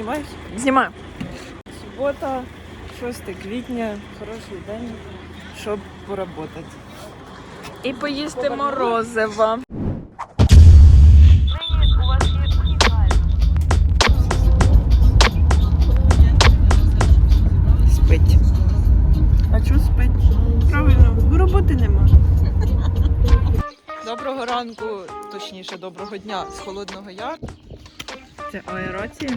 Знімаєш? Знімаю. Субота, 6 квітня, хороший день, щоб поработати. І поїсти морозиво. Спить. А чого спить? Правильно, роботи нема. Доброго ранку, точніше, доброго дня з холодного яру. Це аерація.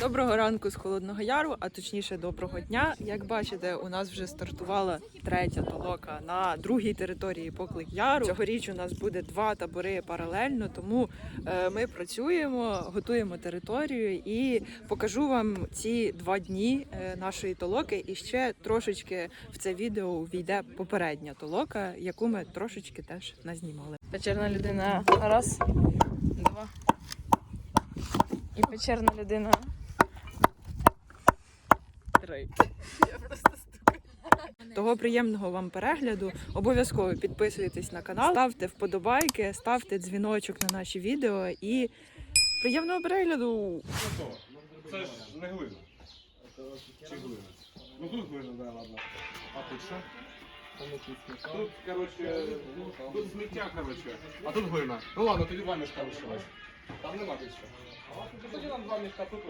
Доброго ранку з Холодного Яру, а точніше доброго дня. Як бачите, у нас вже стартувала третя толока на другій території Поклик Яру. Цьогоріч у нас буде два табори паралельно, тому е, ми працюємо, готуємо територію і покажу вам ці два дні е, нашої толоки. І ще трошечки в це відео увійде попередня толока, яку ми трошечки теж назнімали. Печерна людина. Раз, два. І печерна людина. Того приємного вам перегляду. Обов'язково підписуйтесь на канал, ставте вподобайки, ставте дзвіночок на наші відео і приємного перегляду! Це ж не глина. Чи глина? Ну тут глина, да, ладно. А тут що? Тут, короче, тут сміття, короче. А тут глина. Ну ладно, тоді два мішка лишилось. Там нема більше. Тоді нам два мішка тут.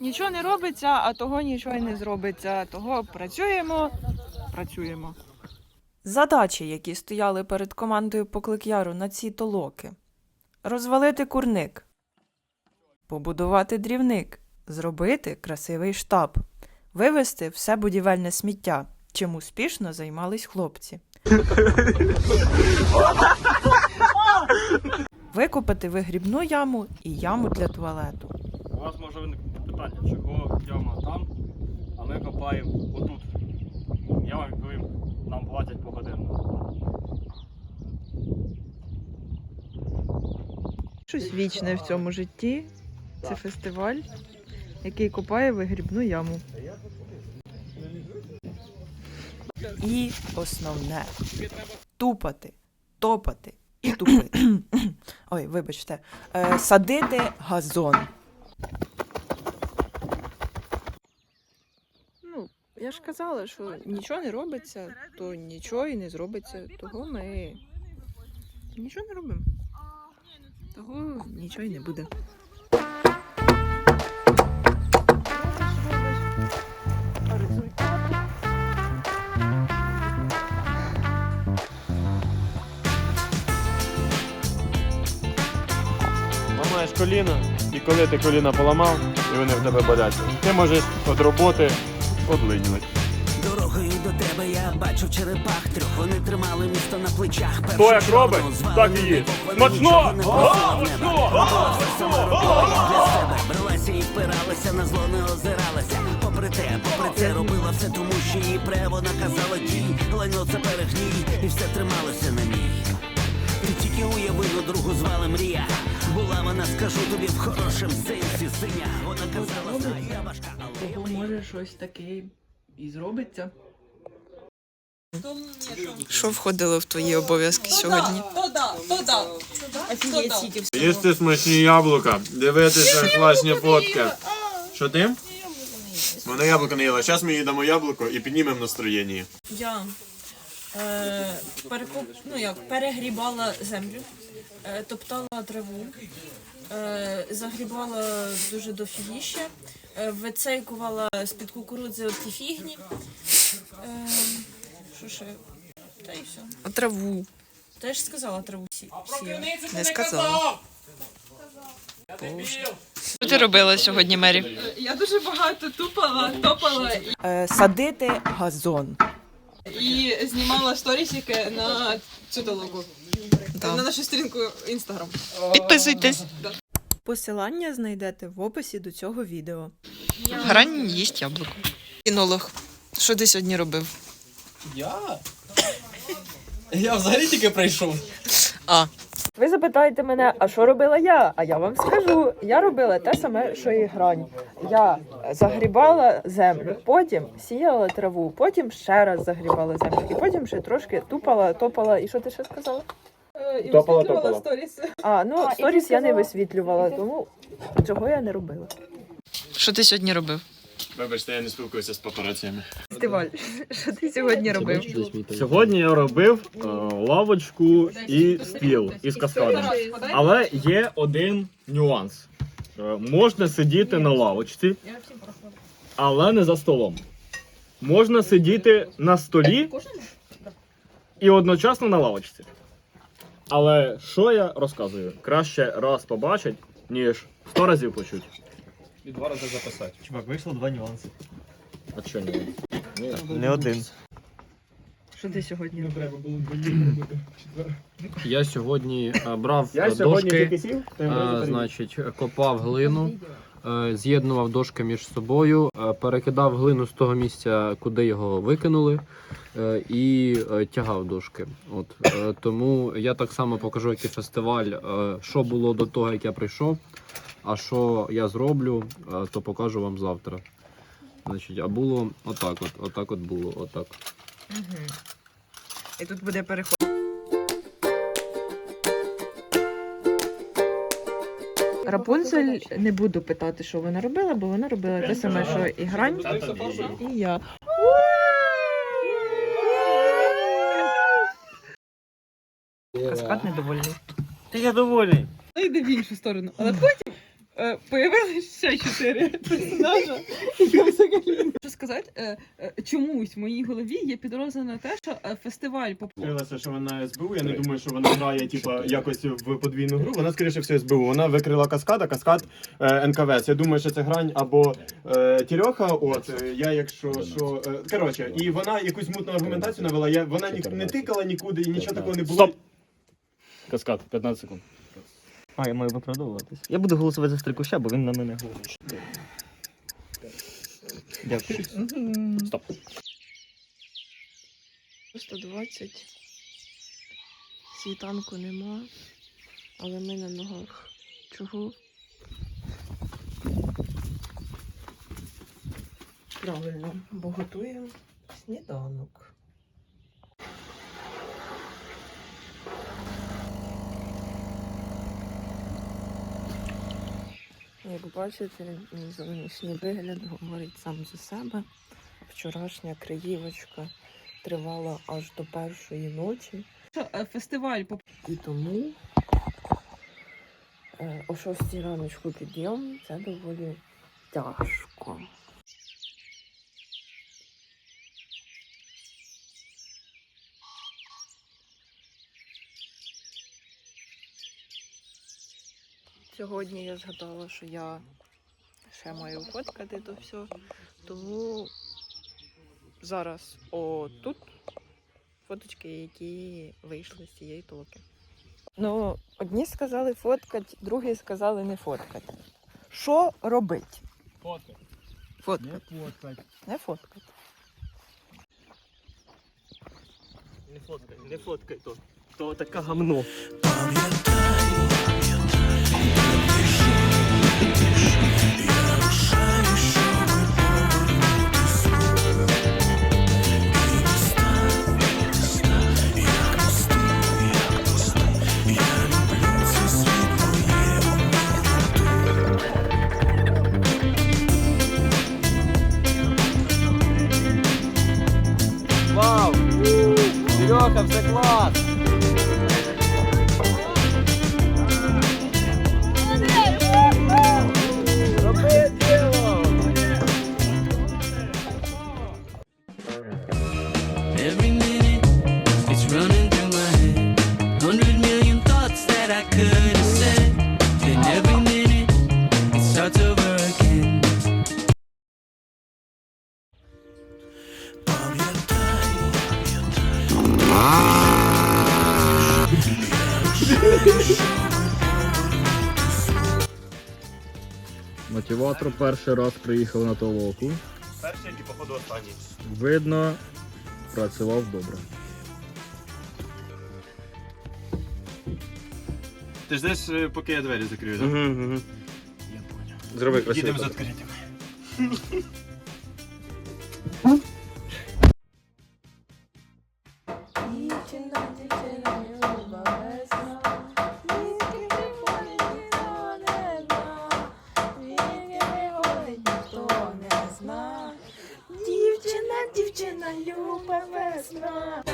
Нічого не робиться, а того нічого й не зробиться. Того працюємо, працюємо. Задачі, які стояли перед командою Покликяру на ці толоки: розвалити курник, побудувати дрівник, зробити красивий штаб, вивезти все будівельне сміття, чим успішно займались хлопці. Викопати вигрібну яму і яму для туалету. У вас може виникнути питання, чого яма там, а ми копаємо отут. Я вам відповім, нам платять погодинно. Щось вічне в цьому житті. Це фестиваль, який копає вигрібну яму. І основне тупати, топати і тупити. Ой, вибачте, е, садити газон. Ну, я ж казала, що нічого не робиться, то нічого і не зробиться. Того ми нічого не робимо. Того нічого й не буде. Ламаєш коліна, і коли ти коліна поламав, і вони в тебе болять, ти можеш від роботи одлинювати. Дорогою до тебе я бачив черепах трьох. Вони тримали місто на плечах. Хто як робить, так і є. бо вони Смачно! нічого не О, просили в небо. смачно! Все сама робила для себе. Бралася і впиралася, на зло не озиралася. Попри те, попри це робила все, тому що її прево наказало дій. Лайно це перегній, і все трималося на ній. Тільки уяви, на другу звали мрія. Була вона, скажу тобі, в хорошому сенсі синя. Вона казала, знаю, я важка, але я Того може щось таке і зробиться. Що входило в твої обов'язки сьогодні? Їсти смачні яблука, дивитися класні фотки. Що ти? Вона яблуко не їла. Зараз ми їдемо яблуко і піднімемо настроєння. Я е, перекоп, ну як, перегрібала землю, е, топтала траву, е, загрібала дуже дофігіще, е, вицейкувала з-під кукурудзи ті фігні. Е, що ще? Та і все. А траву Та я ж сказала траву сі. сіяла. не сказала. Що ти робила сьогодні, Мері? Я дуже багато тупала, топала Е, садити газон. І знімала сторісики на цю дологу. Да. На нашу сторінку інстаграм. Підписуйтесь. Посилання знайдете в описі до цього відео. Грань їсть яблуко. Кінолог, що ти сьогодні робив? Я? Я взагалі тільки прийшов. А. Ви запитаєте мене, а що робила я? А я вам скажу, я робила те саме, що і грань. Я загрібала землю, потім сіяла траву, потім ще раз загрібала землю, і потім ще трошки тупала, топала. І що ти ще сказала? І Топала, висвітлювала топала. сторіс. А, ну сторіс я не висвітлювала, тому цього я не робила. Що ти сьогодні робив? Вибачте, я не спілкуюся з папараціями. Стиваль, що ти сьогодні робив? Сьогодні я робив е, лавочку і стіл із каскадом. Але є один нюанс. Е, можна сидіти на лавочці, але не за столом. Можна сидіти на столі і одночасно на лавочці. Але що я розказую? Краще раз побачить, ніж сто разів почуть. І два рази записати. Чувак, вийшло два нюанси. А що ні? Не один. Що ти сьогодні робив? Я сьогодні е, брав Я е, сьогодні дошки, е, значить, копав глину, е, з'єднував дошки між собою, е, перекидав глину з того місця, куди його викинули, е, і е, тягав дошки. От е, тому я так само покажу, як і фестиваль, е, що було до того, як я прийшов. А що я зроблю, е, то покажу вам завтра. Значить, а було отак, от, отак от було, отак. Угу. І тут буде переход. Рапунцель не буду питати, що вона робила, бо вона робила те саме, що і грань, і я. Каскад недовольний. Та я доволі. Ну, йде в іншу сторону. Але потім е, появились ще чотири персонажа. Я взагалі не можу сказати, е, е, чомусь в моїй голові є підозра на те, що фестиваль поп- що вона СБУ. Я не думаю, що вона грає типа якось в подвійну гру. Вона скоріше все СБУ. Вона викрила каскада, каскад е, НКВС. Я думаю, що це грань або Тірьоха. От я, якщо що коротше, і вона якусь мутну аргументацію навела. Я вона ні, не тикала нікуди і нічого такого не було. Стоп! Каскад, 15 секунд. А, я маю виправдовуватись. Я буду голосувати за стрикуща, бо він на мене говорить. Дякую. Стоп. 120. Світанку нема, але ми на ногах. Чого? Правильно, бо готуємо сніданок. Як бачите, мій зовнішній вигляд говорить сам за себе. Вчорашня криївочка тривала аж до першої ночі. Е, Фестиваль І тому е, о 6 раночку підйом це доволі тяжко. Сьогодні я згадала, що я ще маю фоткати то все, тому зараз отут фоточки, які вийшли з цієї толки. Ну, одні сказали фоткати, другі сказали не фоткати. Що робить? Фотка. Фоткати. фоткать. Не фоткати. Не фоткай, не фоткай то. То таке гамно. Вау! Мотиватор перший раз приїхав на толоку. Перший і походу останній. Видно, працював добре. Ти ждеш, десь поки я двері закрию, так? Угу, угу. Я поняв. Зроби красиво. Їдемо з відкритими. Не